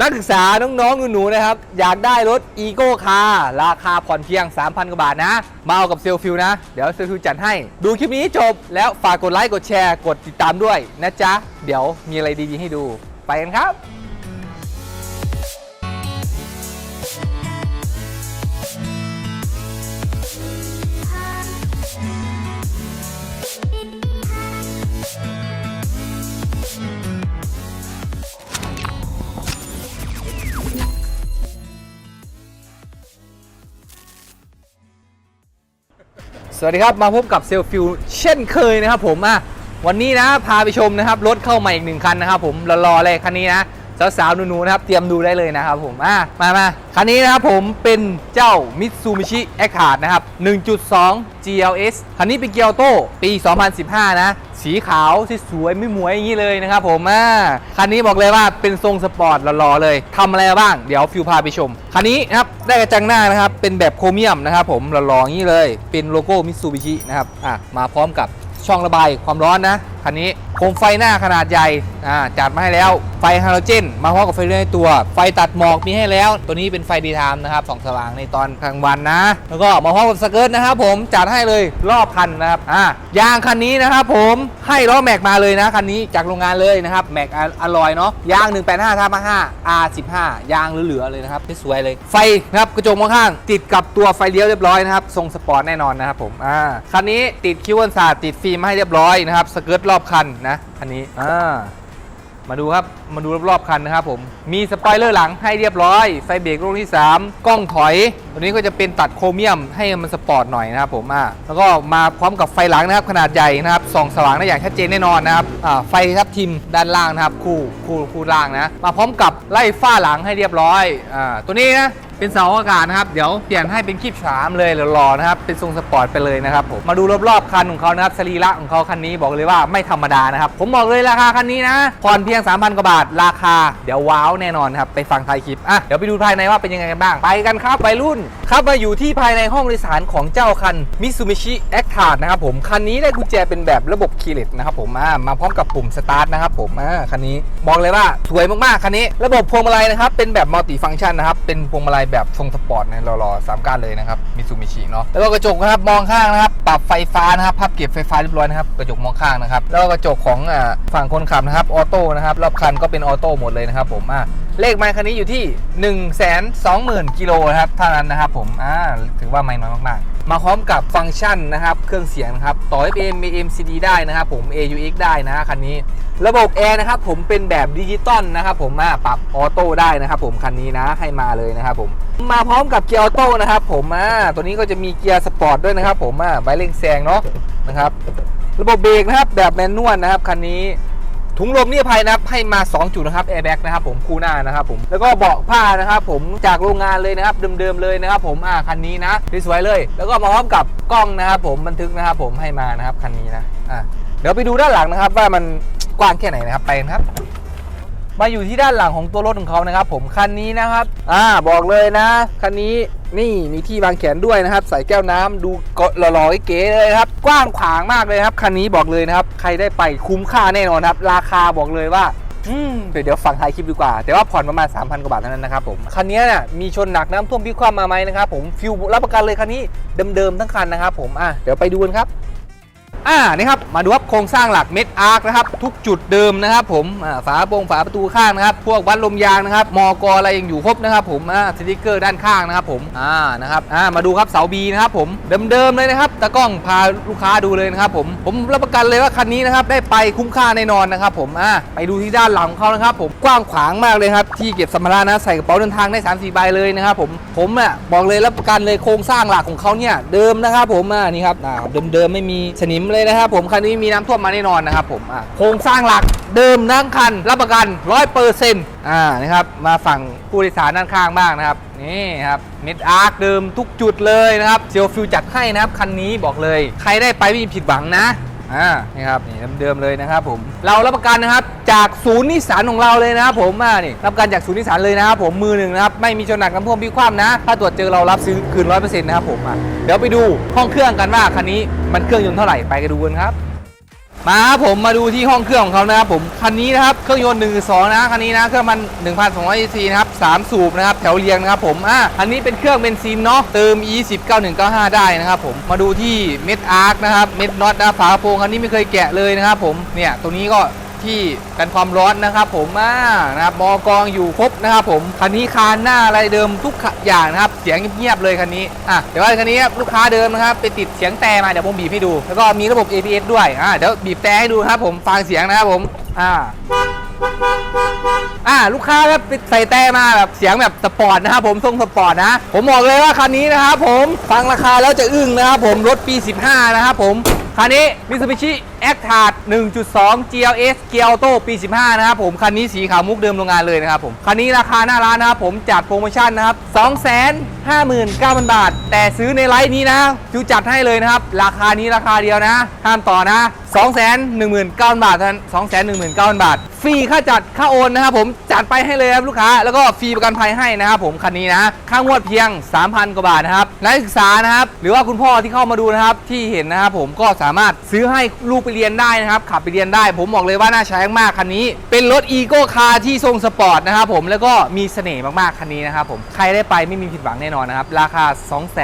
นักศึกษาน้องๆหนูๆนะครับ อยากได้รถอีโก้คาร์ราคาผ่อนเพียง 3,000 กว่าบาทนะ มาเอากับเซลฟิลนะ เดี๋ยวเซลฟิลจัดให้ ดูคลิปนี้จบแล้วฝากกดไลค์กดแชร์กดติดตามด้วยนะจ๊ะ เดี๋ยวมีอะไรดีๆให้ดู ไปกันครับ สวัสดีครับ มาพบกับเซลฟิวเช่นเคยนะครับผมอะวันนี้นะพาไปชมนะครับรถเข้ามาอีกหนึ่งคันนะครับผมรอๆเลยคันนี้นะ สาวๆหนูๆนะครับเตรียมดูได้เลยนะครับผมอะมามาคันนี้นะครับผมเป็นเจ้า Mitsubishi a c t a r นะครับ 1.2 GLS คันนี้เป็นเกียร์โต้ปี 2015 นะ สีขาวสวยๆไม่หมวยอย่างนี้เลยนะครับผมอ่าคันนี้บอกเลยว่าเป็นทรงสปอร์ตหล่อๆเลยทำอะไรบ้างเดี๋ยวฟิวพาไปชม คันนี้นะครับได้กระจังหน้านะครับ เป็นแบบโครเมียมนะครับผมหล่อๆอย่างนี้เลย เป็นโลโก้มิตซูบิชินะครับอะมาพร้อมกับช่องระบายความร้อนนะคันนี้ มไฟหน้าขนาดใหญ่อ่าจัดมาให้แล้วไฟฮาโลเจน มาพร้อมกับไฟเลื่อยในตัว ไฟตัดหมอกมีให้แล้ว ตัวนี้เป็นไฟดีไทม์นะครับสองสว่างในตอนกลางวันนะ แล้วก็มาพร้อมกับสเกิร์ตนะครับผมจัดให้เลยรอบคันนะครับอ่ายางคันนี้นะครับผมให้ล้อแม็กมาเลยนะคันนี้จากโรงงานเลยนะครับแม็กอลอยเนาะยาง 185ท่ามา5 R15 ยางเหลือๆเลยนะครับสวยเลยไฟนะครับกระจกมองข้าง ติดกับตัวไฟเลี้ยวเรียบร้อยนะครับทรงสปอร์ตแน่นอนนะครับผมอ่าคันนี้ติดคิวกันศาตติดฟิล์มมาให้เรียบร้อยนะครับสเกิร์ตรอบคันนะคันนี้อ่ามาดูครับ มาดูรอบๆคันนะครับผม มีสปอยเลอร์หลังให้เรียบร้อย ไฟเบรกรุ่นที่ 3 กล้องถอย ตัวนี้ก็จะเป็นตัดโครเมียมให้มันสปอร์ตหน่อยนะครับผม อ่า แล้วก็มาพร้อมกับไฟหลังนะครับ ขนาดใหญ่นะครับ ส่องสว่างได้อย่างชัดเจนแน่นอนนะครับ อ่า ไฟทับทิมด้านล่างนะครับ คู่ คู่ คู่ล่างนะ มาพร้อมกับไล่ฝ้าหลังให้เรียบร้อย อ่า ตัวนี้นะ เป็นเสาอากาศนะครับ เดี๋ยวเปลี่ยนให้เป็นคลิปฉามเลยหล่อๆนะครับ เป็นทรงสปอร์ตไปเลยนะครับผม มาดูรอบๆคันของเขานะครับสรีระของเขาคันนี้บอกเลยว่าไม่ธรรมดานะครับ ผมบอกเลยราคาคันนี้นะ ผ่อนเพียง 3,000 กว่าบาท ราคา เดี๋ยวว้าวแน่นอนครับ ไปฟังท้ายคลิป อะ เดี๋ยวไปดูภายในว่าเป็นยังไงกันบ้าง ไปกันครับไปรุ่น ครับมาอยู่ที่ภายในห้องโดยสารของเจ้าคัน Mitsubishi a c t a r นะครับผม คันนี้ได้กุญแจเป็นแบบระบบคีย์เลสนะครับผมอ่ามาพร้อมกับปุ่มสตาร์ทนะครับผมอ่าคันนี้บอกเลยว่าสวยมากๆคันนี้ ระบบพวงมาลัยนะครับเป็นแบบมัลติฟังก์ชันนะครับเป็นพวงมาลัยแบบทรงสปอร์ตนะรอๆสามก้านเลยนะครับมิซูมิชิเนาะแล้วก็กระจกนะครับมองข้างนะครับปรับไฟฟ้านะครับพับเก็บไฟฟ้าเรียบร้อยนะครับกระจกมองข้างนะครับแล้วก็กระจกของอ่าฝั่งคนขับนะครับออโต้นะครับรอบคันก็เป็นออโต้หมดเลยนะครับผมอ่าเลขไมค์คันนี้อยู่ที่ 1 2 0 0 0 0กิโลนะครับเท่านั้นนะครับผมอ่าถือว่าไม่น้อยมากๆ มาพร้อมกับฟังก์ชันนะครับเครื่องเสียงนะครับต่อ FM AM CD ได้นะครับผม AUX ได้นะคันนี้ ระบบแอร์นะครับผมเป็นแบบดิจิตอลนะครับผมมาปรับออโต้ได้นะครับผมคันนี้นะให้มาเลยนะครับผมมาพร้อมกับเกียร์ออโต้นะครับผมอ่าตัวนี้ก็จะมีเกียร์สปอร์ตด้วยนะครับผมอ่าไว้เร่งแซงเนาะนะครับ ระบบเบรกนะครับแบบแมนนวลนะครับคันนี้ถุงลมนิรภัยนะครับให้มา 2 จุดนะครับแอร์แบ็กนะครับผมคู่หน้านะครับผมแล้วก็เบาะผ้านะครับผมจากโรงงานเลยนะครับเดิมๆเลยนะครับผมอ่าคันนี้นะสวยเลย แล้วก็มาพร้อมกับกล้องนะครับผมบันทึกนะครับผมให้มานะครับคันนี้นะอ่าเดี๋ยวไปดูด้านหลังนะครับว่ามันกว้างแค่ไหนนะครับไปครับ มาอยู่ที่ด้านหลังของตัวรถของเขานะครับ ผมคันนี้นะครับ อ่าบอกเลยนะคันนี้นี่มีที่วางแขนด้วยนะครับ ใส่แก้วน้ำดูเกาะหล่อๆเก๋ๆเลยครับ กว้างขวางมากเลยครับคันนี้บอกเลยนะครับ ใครได้ไปคุ้มค่าแน่นอนครับ ราคาบอกเลยว่าอืมเดี๋ยวเดี๋ยวฟังท้ายคลิปดีกว่า แต่ว่าผ่อนประมาณ 3,000 กว่าบาทเท่านั้นนะครับผม คันนี้เนี่ยมีชนหนักน้ำท่วมพลิกคว่ำมาไหมนะครับผมฟิวรับประกันเลยคันนี้เดิมๆทั้งคันนะครับผมอะเดี๋ยวไปดูกันครับ อ่านี่ครับมาดูครับโครงสร้างหลักเม็ดอาร์คนะครับทุกจุดเดิมนะครับ ผมฝาโปร่งฝาประตูข้างนะครับ พวกวัดลมยางนะครับมอกอะไรยังอยู่ครบนะครับ ผมสติกเกอร์ด้านข้างนะครับ ผมอ่านะครับอ่ามาดูครับเสาบีนะครับผมเดิมๆเลยนะครับตะกล้องพาลูกค้าดูเลยนะครับ ผมผมรับประกันเลยว่าคันนี้นะครับได้ไปคุ้มค่าแน่นอนนะครับผมอ่าไปดูที่ด้านหลังของเขานะครับ ผมกว้างขวางมากเลยครับที่เก็บสัมภาระนะใส่กระเป๋าเดินทางได้3 4ใบเลยนะครับ ผมผมอะบอกเลยรับประกันเลยโครงสร้างหลักของเขาเนี่ยเดิมนะครับ ผมอ่านี่ครับอ่าเดิมๆไม่มีสนิมเลยนะครับผมคันนี้มีน้ำท่วมมาแน่นอนนะครับผมอ่าโครงสร้างหลักเดิมนั่งคัน รับประกันร้อยเปอร์เซ็นต์อ่านะครับมาฝั่งผู้โดยสารด้านข้างบ้างนะครับนี่ครับเม็ดอาร์คเดิมทุกจุดเลยนะครับเซลฟิวจัดให้นะครับคันนี้บอกเลย ใครได้ไปไม่มีผิดหวังนะ อ่านี่ครับนี่เดิมๆเลยนะครับผมเรารับประกันนะครับจากศูนย์นิสสันของเราเลยนะครับผมอ่านี่รับประกันจากศูนย์นิสสันเลยนะครับผมมือหนึ่งนะครับไม่มีชนหนักน้ำพ่วงพิความนะ ถ้าตรวจเจอเรารับซื้อคืนร้อยเปอร์เซ็นต์นะครับผมอะเดี๋ยวไปดูห้องเครื่องกันว่าคันนี้มันเครื่องยนต์เท่าไหร่ไปกันดูกันครับ มาครับผมมาดูที่ห้องเครื่องของเขานะครับผมคันนี้นะครับเครื่องยนต์1 2นะคันนี้นะเครื่องมัน1,200 cc นะครับ3สูบนะครับแถวเรียงนะครับผมอะอันนี้เป็นเครื่องเบนซินเนาะเติม e 1 9195ได้นะครับผมมาดูที่เม็ดอาร์คนะครับเม็ดน็อตนะฝากระโปรงคันนี้ไม่เคยแกะเลยนะครับผมเนี่ยตรงนี้ก็ ที่กันความร้อนนะครับ ผมอ่านะครับมอกองอยู่ครบนะครับ ผมคันนี้คานหน้าอะไรเดิมทุกอย่างนะครับ เสียงเงียบๆเลยคันนี้อะเดี๋ยวว่าคันนี้ลูกค้าเดิมนะครับไปติดเสียงแต่มาเดี๋ยวผมบีบให้ดู แล้วก็มีระบบ ABS ด้วยอ่าเดี๋ยวบีบแต่ให้ดูครับ ผมฟังเสียงนะครับผมอ่าอ่าลูกค้าครับไปใส่แต่มาแบบเสียงแบบสปอร์ตนะครับผมทรงสปอร์ตนะ ผมบอกเลยว่าคันนี้นะครับผมฟังราคาแล้วจะอึ้งนะครับผมรถปี 15 นะครับผมคันนี้ แอคทาร์ด1.2 GLS เกียร์ออโต้ปี 15 นะครับผม คันนี้สีขาวมุกเดิมโรงงานเลยนะครับผม คันนี้ราคาหน้าร้านนะครับผมจัดโปรโมชั่นนะครับ 259,000 บาท แต่ซื้อในไลฟ์นี้นะจูจัดให้เลยนะครับ ราคานี้ราคาเดียวนะ ห้ามต่อนะ 219,000 บาทเท่านั้น219,000 บาท ฟรีค่าจัดค่าโอนนะครับผมจัดไปให้เลยครับลูกค้า แล้วก็ฟรีประกันภัยให้นะครับผมคันนี้นะค่างวดเพียง 3,000 กว่าบาทนะครับนักศึกษานะครับหรือว่าคุณพ่อที่เข้ามาดูนะครับที่เห็นนะครับผมก็สามารถซื้อให้ลูกไปเรียนได้นะครับขับไปเรียนได้ ผมบอกเลยว่าน่าใช้มากคันนี้ เป็นรถอีโก้คาร์ที่ทรงสปอร์ตนะครับผมแล้วก็มีเสน่ห์มากๆคันนี้นะครับผมใครได้ไปไม่มีผิดหวังแน่นอนนะครับราคา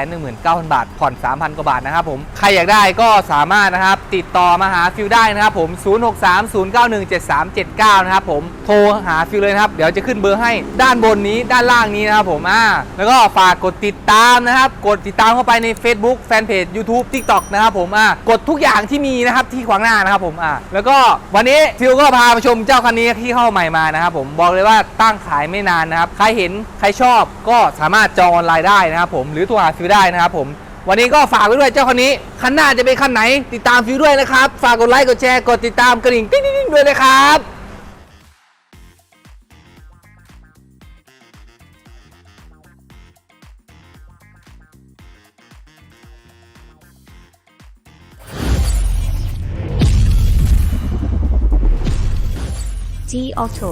219,000 บาทผ่อน 3,000 กว่าบาทนะครับผมใครอยากได้ก็สามารถนะครับติดต่อมาหาาฟิวได้นะครับผม 0630917379 นะครับผม โทรหาฟิวเลยนะครับ เดี๋ยวจะขึ้นเบอร์ให้ด้านบนนี้ด้านล่างนี้นะครับผมอ่าแล้วก็ฝากกดติดตามนะครับ กดติดตามเข้าไปใน Facebook แฟนเพจ YouTube TikTok นะครับผมอ่ากดทุกอย่างที่มีนะครับที่ขวางหน้านะครับผมอ่าแล้วก็วันนี้ฟิวก็พามาชมเจ้าคันนี้ที่เข้าใหม่มานะครับผมบอกเลยว่าตั้งขายไม่นานนะครับ ใครเห็นใครชอบก็สามารถจองออนไลน์ได้นะครับผมหรือโทรหาฟิวได้นะครับผม วันนี้ก็ฝากไว้ด้วยเจ้าคันนี้คันหน้าจะเป็นคันไหน ติดตามฟิวด้วยนะครับ ฝากกดไลค์กดแชร์กดติดตามกระดิ่งติ๊งๆด้วยนะครับ G Auto